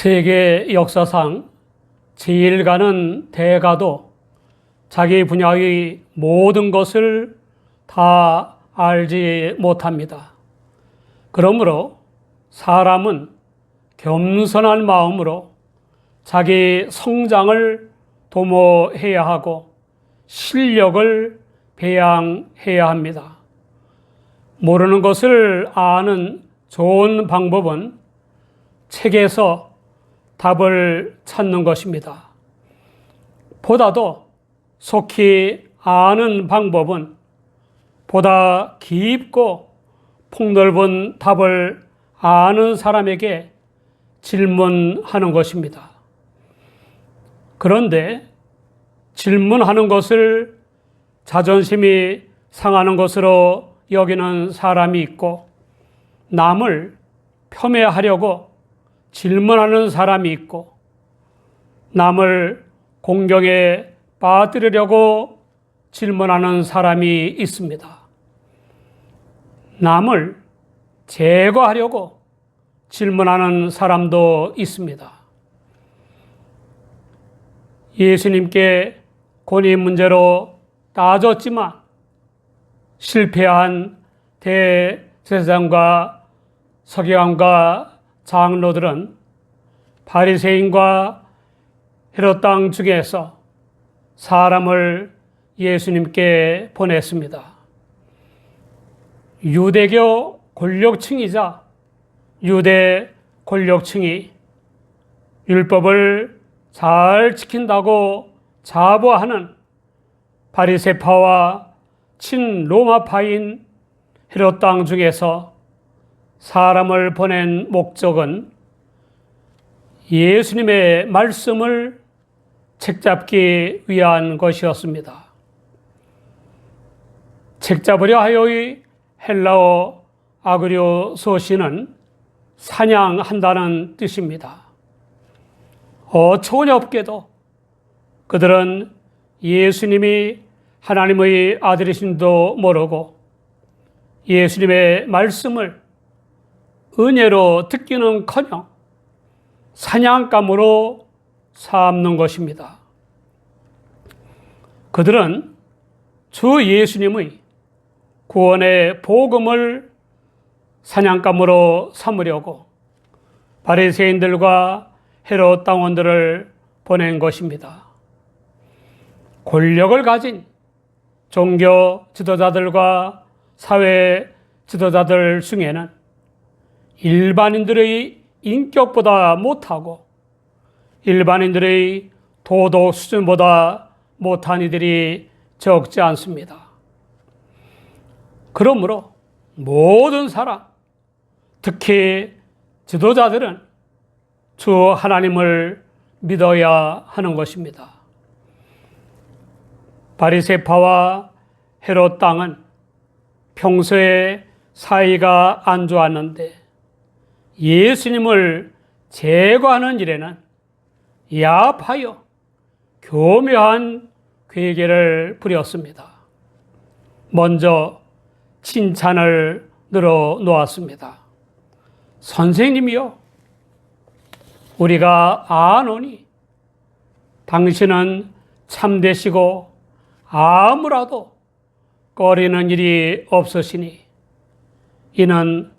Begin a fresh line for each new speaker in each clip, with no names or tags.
세계 역사상 제일 가는 대가도 자기 분야의 모든 것을 다 알지 못합니다. 그러므로 사람은 겸손한 마음으로 자기 성장을 도모해야 하고 실력을 배양해야 합니다. 모르는 것을 아는 좋은 방법은 책에서 답을 찾는 것입니다. 보다도 속히 아는 방법은 보다 깊고 폭넓은 답을 아는 사람에게 질문하는 것입니다. 그런데 질문하는 것을 자존심이 상하는 것으로 여기는 사람이 있고 남을 폄훼하려고 질문하는 사람이 있고 남을 공경에 빠뜨리려고 질문하는 사람이 있습니다. 남을 제거하려고 질문하는 사람도 있습니다. 예수님께 권위 문제로 따졌지만 실패한 대제사장과 서기관과 장로들은 바리새인과 헤롯 땅 중에서 사람을 예수님께 보냈습니다. 유대교 권력층이자 유대 권력층이 율법을 잘 지킨다고 자부하는 바리세파와 친로마파인 헤롯 땅 중에서 사람을 보낸 목적은 예수님의 말씀을 책잡기 위한 것이었습니다. 책잡으려 하여의 헬라어 아그리오 소시는 사냥한다는 뜻입니다. 어처구니 없게도 그들은 예수님이 하나님의 아들이신도 모르고 예수님의 말씀을 은혜로 듣기는 커녕 사냥감으로 삼는 것입니다. 그들은 주 예수님의 구원의 복음을 사냥감으로 삼으려고 바리새인들과 헤롯 당원들을 보낸 것입니다. 권력을 가진 종교 지도자들과 사회 지도자들 중에는 일반인들의 인격보다 못하고 일반인들의 도덕 수준보다 못한 이들이 적지 않습니다. 그러므로 모든 사람, 특히 지도자들은 주 하나님을 믿어야 하는 것입니다. 바리세파와 헤롯 땅은 평소에 사이가 안 좋았는데 예수님을 제거하는 일에는 야합하여 교묘한 괴계를 부렸습니다. 먼저 칭찬을 늘어 놓았습니다. 선생님이요. 우리가 아노니 당신은 참되시고 아무라도 꺼리는 일이 없으시니 이는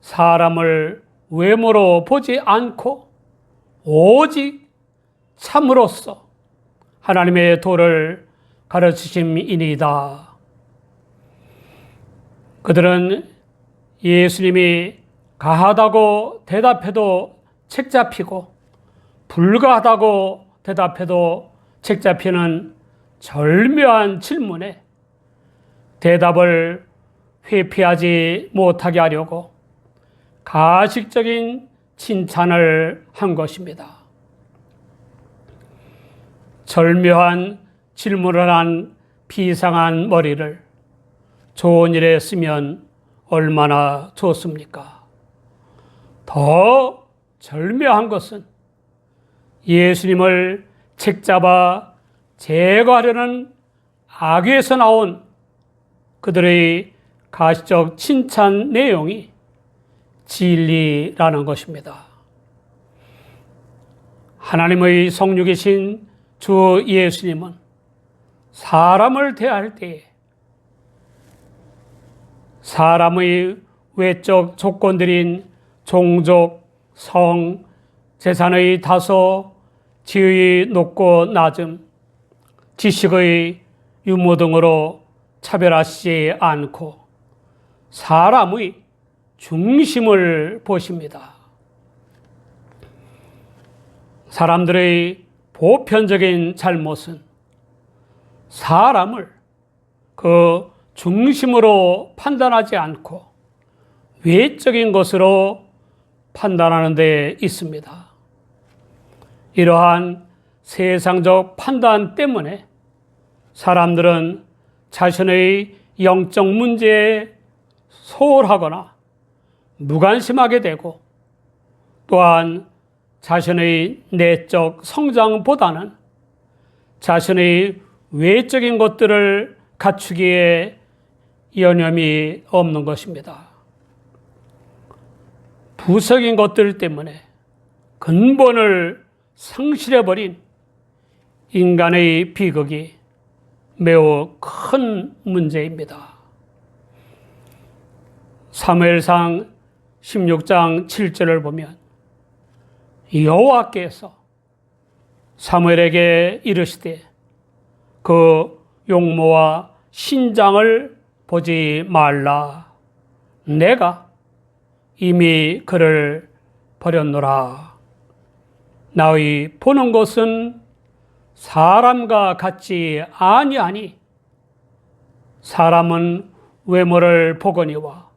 사람을 외모로 보지 않고 오직 참으로써 하나님의 도를 가르치심이니이다. 그들은 예수님이 가하다고 대답해도 책 잡히고 불가하다고 대답해도 책 잡히는 절묘한 질문에 대답을 회피하지 못하게 하려고 가식적인 칭찬을 한 것입니다. 절묘한 질문을 한 비상한 머리를 좋은 일에 쓰면 얼마나 좋습니까? 더 절묘한 것은 예수님을 책잡아 제거하려는 악에서 나온 그들의 가시적 칭찬 내용이 진리라는 것입니다. 하나님의 성육이신 주 예수님은 사람을 대할 때에 사람의 외적 조건들인 종족, 성, 재산의 다소, 지의 높고 낮음, 지식의 유무 등으로 차별하시지 않고 사람의 중심을 보십니다. 사람들의 보편적인 잘못은 사람을 그 중심으로 판단하지 않고 외적인 것으로 판단하는 데 있습니다. 이러한 세상적 판단 때문에 사람들은 자신의 영적 문제에 소홀하거나 무관심하게 되고 또한 자신의 내적 성장보다는 자신의 외적인 것들을 갖추기에 여념이 없는 것입니다. 부석인 것들 때문에 근본을 상실해버린 인간의 비극이 매우 큰 문제입니다. 사무엘상 16장 7절을 보면 여호와께서 사무엘에게 이르시되 그 용모와 신장을 보지 말라. 내가 이미 그를 버렸노라. 나의 보는 것은 사람과 같지 아니하니 사람은 외모를 보거니와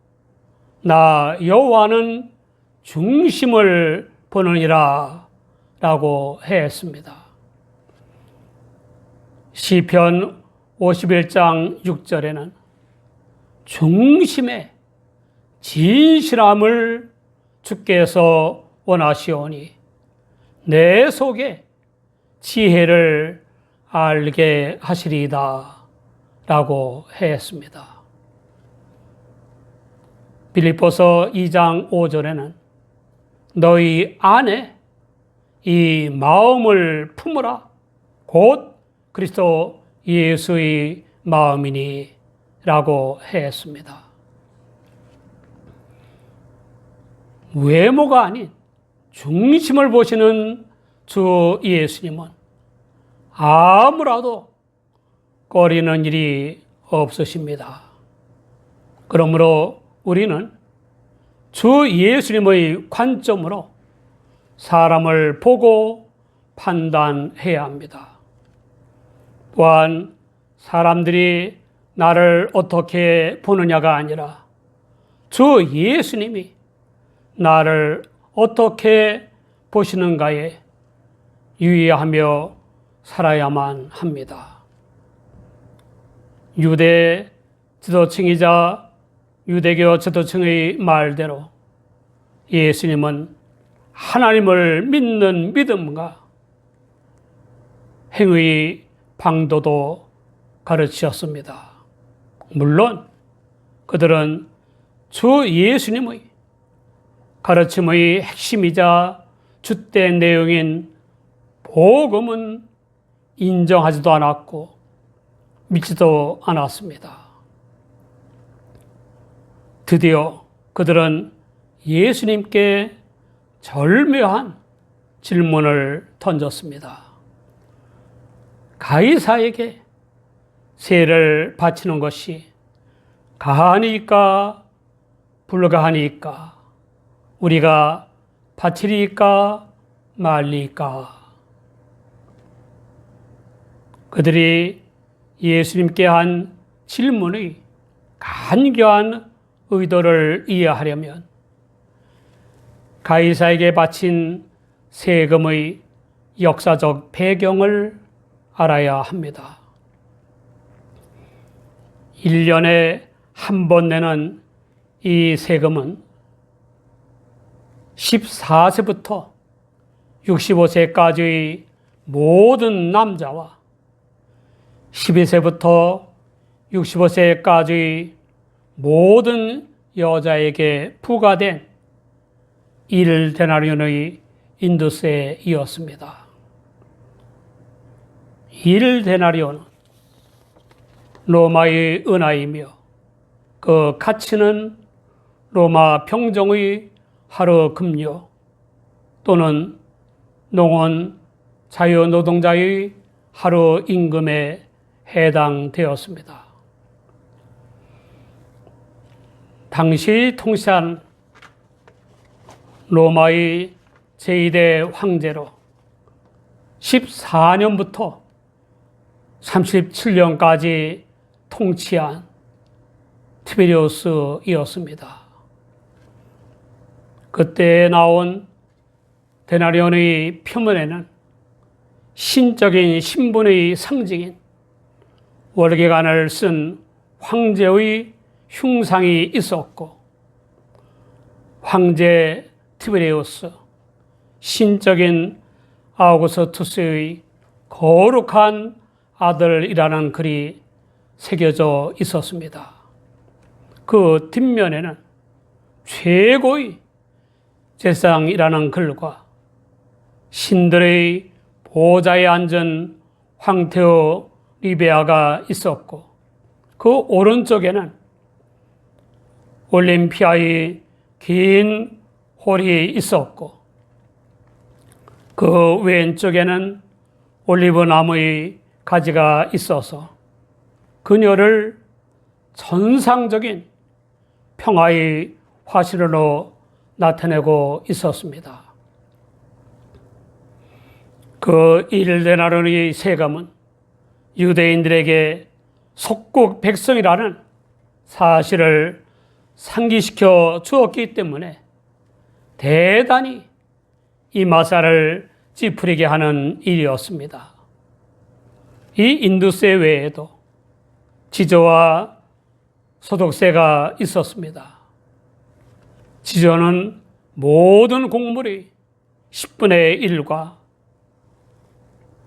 나 여호와는 중심을 보느니라 라고 했습니다. 시편 51장 6절에는 중심의 진실함을 주께서 원하시오니 내 속에 지혜를 알게 하시리이다 라고 했습니다. 빌립보서 2장 5절에는 너희 안에 이 마음을 품으라 곧 그리스도 예수의 마음이니 라고 했습니다. 외모가 아닌 중심을 보시는 주 예수님은 아무라도 꺼리는 일이 없으십니다. 그러므로 우리는 주 예수님의 관점으로 사람을 보고 판단해야 합니다. 또한 사람들이 나를 어떻게 보느냐가 아니라 주 예수님이 나를 어떻게 보시는가에 유의하며 살아야만 합니다. 유대 지도층이자 유대교 지도층의 말대로 예수님은 하나님을 믿는 믿음과 행의 방도도 가르치셨습니다. 물론 그들은 주 예수님의 가르침의 핵심이자 주된 내용인 복음은 인정하지도 않았고 믿지도 않았습니다. 드디어 그들은 예수님께 절묘한 질문을 던졌습니다. 가이사에게 세를 바치는 것이 가하니까 불가하니까 우리가 바치리까 말리까 그들이 예수님께 한 질문의 간교한 의도를 이해하려면 가이사에게 바친 세금의 역사적 배경을 알아야 합니다. 1년에 한 번 내는 이 세금은 14세부터 65세까지의 모든 남자와 12세부터 65세까지의 모든 여자에게 부과된 1 데나리온의 인두세 이었습니다. 일 데나리온은 로마의 은하이며 그 가치는 로마 평정의 하루 급료 또는 농원 자유노동자의 하루 임금에 해당되었습니다. 당시 통치한 로마의 제2대 황제로 14년부터 37년까지 통치한 티베리우스이었습니다. 그때 나온 데나리온의 표면에는 신적인 신분의 상징인 월계관을 쓴 황제의 흉상이 있었고 황제 티베리우스 신적인 아우구스투스의 거룩한 아들이라는 글이 새겨져 있었습니다. 그 뒷면에는 최고의 제상이라는 글과 신들의 보좌에 앉은 황태호 리베아가 있었고 그 오른쪽에는 올림피아의 긴 홀이 있었고 그 왼쪽에는 올리브 나무의 가지가 있어서 그녀를 전상적인 평화의 화실로 나타내고 있었습니다. 그 일데나론의 세금은 유대인들에게 속국 백성이라는 사실을 상기시켜 주었기 때문에 대단히 이 마사를 찌푸리게 하는 일이었습니다. 이 인두세 외에도 지조와 소득세가 있었습니다. 지조는 모든 곡물의 10분의 1과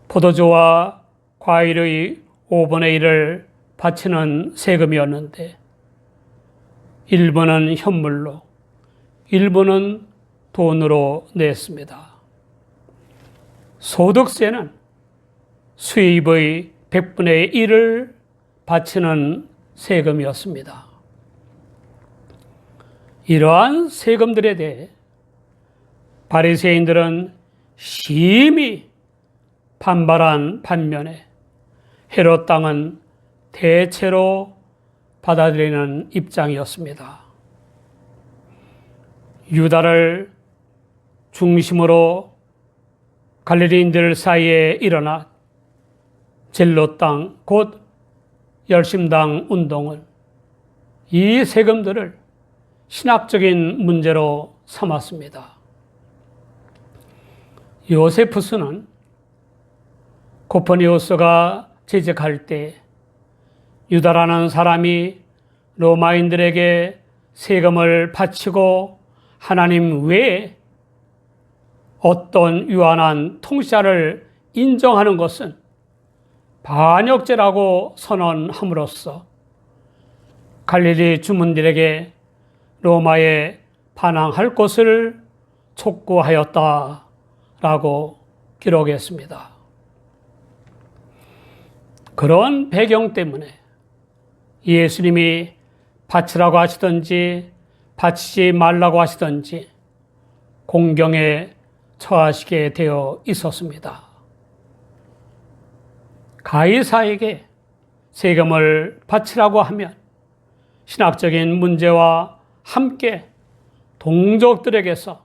포도주와 과일의 5분의 1을 바치는 세금이었는데 일부는 현물로 일부는 돈으로 냈습니다. 소득세는 수입의 100분의 1을 바치는 세금이었습니다. 이러한 세금들에 대해 바리새인들은 심히 반발한 반면에 헤롯 땅은 대체로 받아들이는 입장이었습니다. 유다를 중심으로 갈릴리인들 사이에 일어나 젤로 땅, 곧 열심당 운동은 이 세금들을 신학적인 문제로 삼았습니다. 요세푸스는 코퍼니우스가 재직할 때 유다라는 사람이 로마인들에게 세금을 바치고 하나님 외에 어떤 유한한 통치자를 인정하는 것은 반역죄라고 선언함으로써 갈릴리 주문들에게 로마에 반항할 것을 촉구하였다라고 기록했습니다. 그런 배경 때문에 예수님이 바치라고 하시든지 바치지 말라고 하시든지 공경에 처하시게 되어 있었습니다. 가이사에게 세금을 바치라고 하면 신학적인 문제와 함께 동족들에게서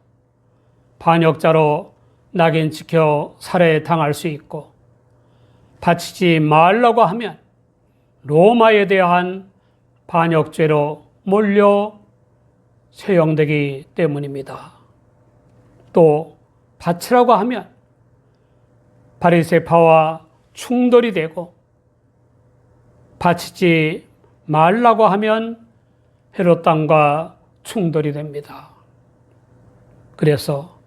반역자로 낙인 찍혀 살해당할 수 있고 바치지 말라고 하면 로마에 대한 반역죄로 몰려 처형되기 때문입니다. 또 바치라고 하면 바리세파와 충돌이 되고 바치지 말라고 하면 헤롯 땅과 충돌이 됩니다. 그래서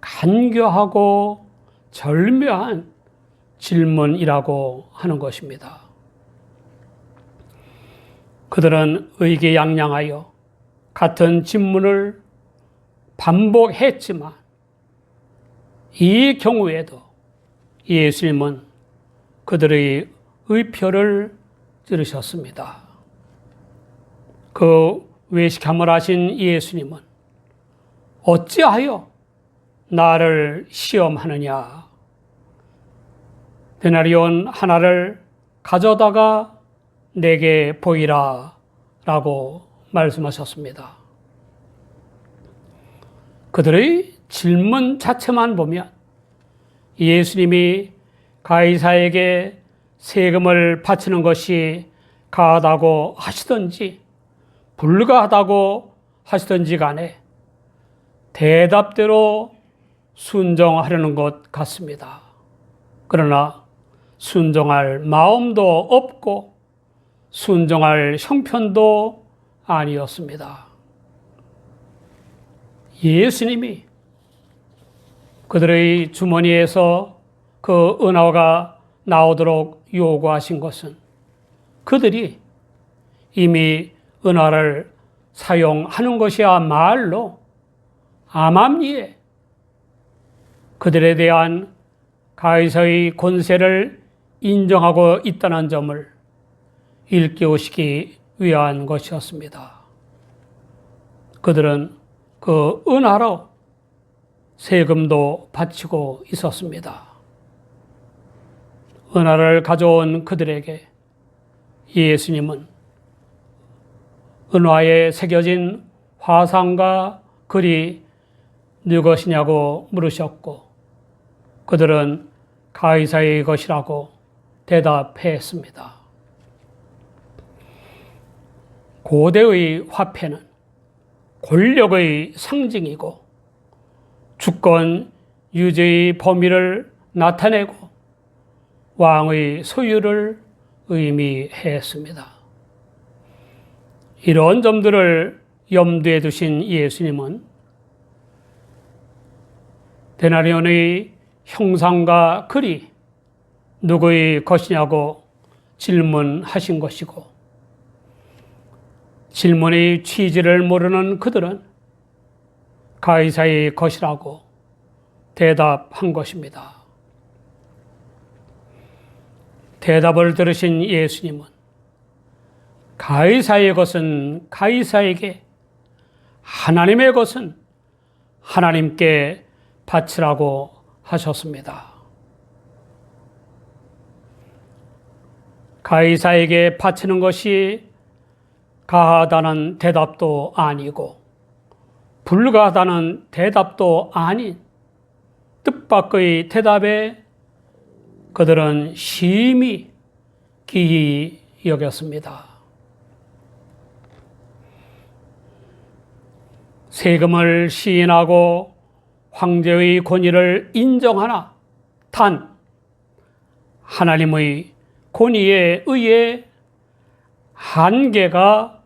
간교하고 절묘한 질문이라고 하는 것입니다. 그들은 의기양양하여 같은 질문을 반복했지만 이 경우에도 예수님은 그들의 의표를 들으셨습니다. 그 외식함을 하신 예수님은 어찌하여 나를 시험하느냐? 데나리온 하나를 가져다가 내게 보이라 라고 말씀하셨습니다. 그들의 질문 자체만 보면 예수님이 가이사에게 세금을 바치는 것이 가하다고 하시든지 불가하다고 하시든지 간에 대답대로 순종하려는 것 같습니다. 그러나 순종할 마음도 없고 순종할 형편도 아니었습니다. 예수님이 그들의 주머니에서 그 은하가 나오도록 요구하신 것은 그들이 이미 은하를 사용하는 것이야말로 암암리에 그들에 대한 가이사의 권세를 인정하고 있다는 점을 일깨우시기 위한 것이었습니다. 그들은 그 은하로 세금도 바치고 있었습니다. 은하를 가져온 그들에게 예수님은 은화에 새겨진 화상과 글이 누것이냐고 물으셨고 그들은 가이사의 것이라고 대답했습니다. 고대의 화폐는 권력의 상징이고 주권 유지의 범위를 나타내고 왕의 소유를 의미했습니다. 이런 점들을 염두에 두신 예수님은 데나리온의 형상과 글이 누구의 것이냐고 질문하신 것이고 질문의 취지를 모르는 그들은 가이사의 것이라고 대답한 것입니다. 대답을 들으신 예수님은 가이사의 것은 가이사에게 하나님의 것은 하나님께 바치라고 하셨습니다. 가이사에게 바치는 것이 가하다는 대답도 아니고 불가하다는 대답도 아닌 뜻밖의 대답에 그들은 심히 기이 여겼습니다. 세금을 시인하고 황제의 권위를 인정하나 단 하나님의 권위에 의해 한계가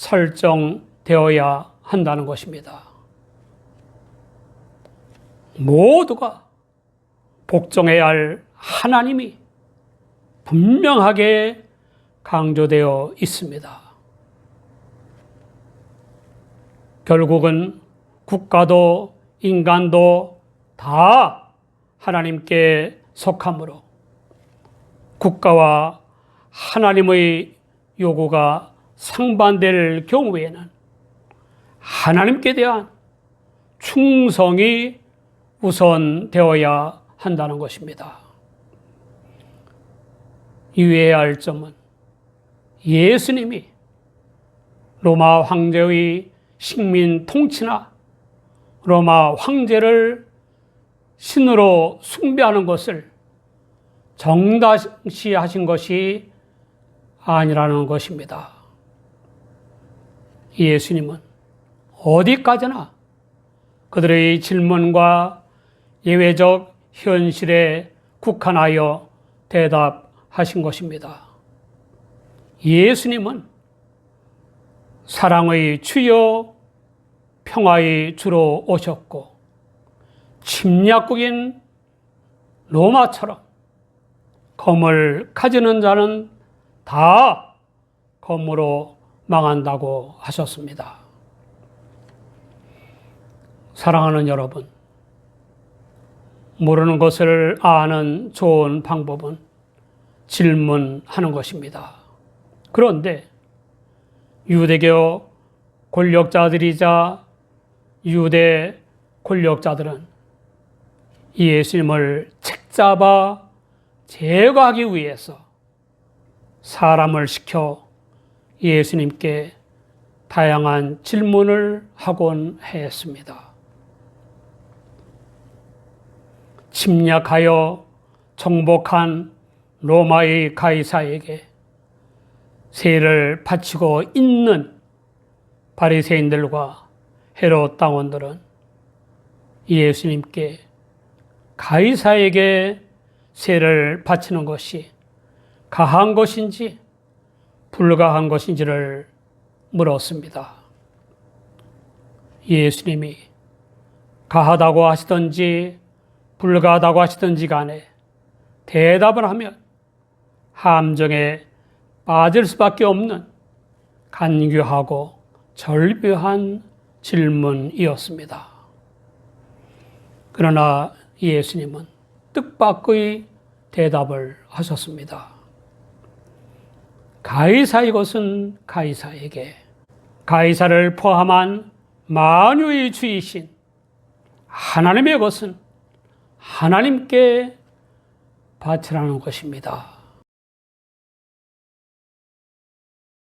설정되어야 한다는 것입니다. 모두가 복종해야 할 하나님이 분명하게 강조되어 있습니다. 결국은 국가도 인간도 다 하나님께 속함으로 국가와 하나님의 요구가 상반될 경우에는 하나님께 대한 충성이 우선 되어야 한다는 것입니다. 유의해야 할 점은 예수님이 로마 황제의 식민 통치나 로마 황제를 신으로 숭배하는 것을 정당시하신 것이 아니라는 것입니다. 예수님은 어디까지나 그들의 질문과 예외적 현실에 국한하여 대답하신 것입니다. 예수님은 사랑의 주요 평화의 주로 오셨고 침략국인 로마처럼 검을 가지는 자는 다 검으로 망한다고 하셨습니다. 사랑하는 여러분, 모르는 것을 아는 좋은 방법은 질문하는 것입니다. 그런데 유대교 권력자들이자 유대 권력자들은 예수님을 책잡아 제거하기 위해서 사람을 시켜 예수님께 다양한 질문을 하곤 했습니다. 침략하여 정복한 로마의 가이사에게 세를 바치고 있는 바리새인들과 헤롯 당원들은 예수님께 가이사에게 세를 바치는 것이 가한 것인지 불가한 것인지를 물었습니다. 예수님이 가하다고 하시든지 불가하다고 하시든지 간에 대답을 하면 함정에 빠질 수밖에 없는 간교하고 절묘한 질문이었습니다. 그러나 예수님은 뜻밖의 대답을 하셨습니다. 가이사의 것은 가이사에게, 가이사를 포함한 만유의 주이신 하나님의 것은 하나님께 바치라는 것입니다.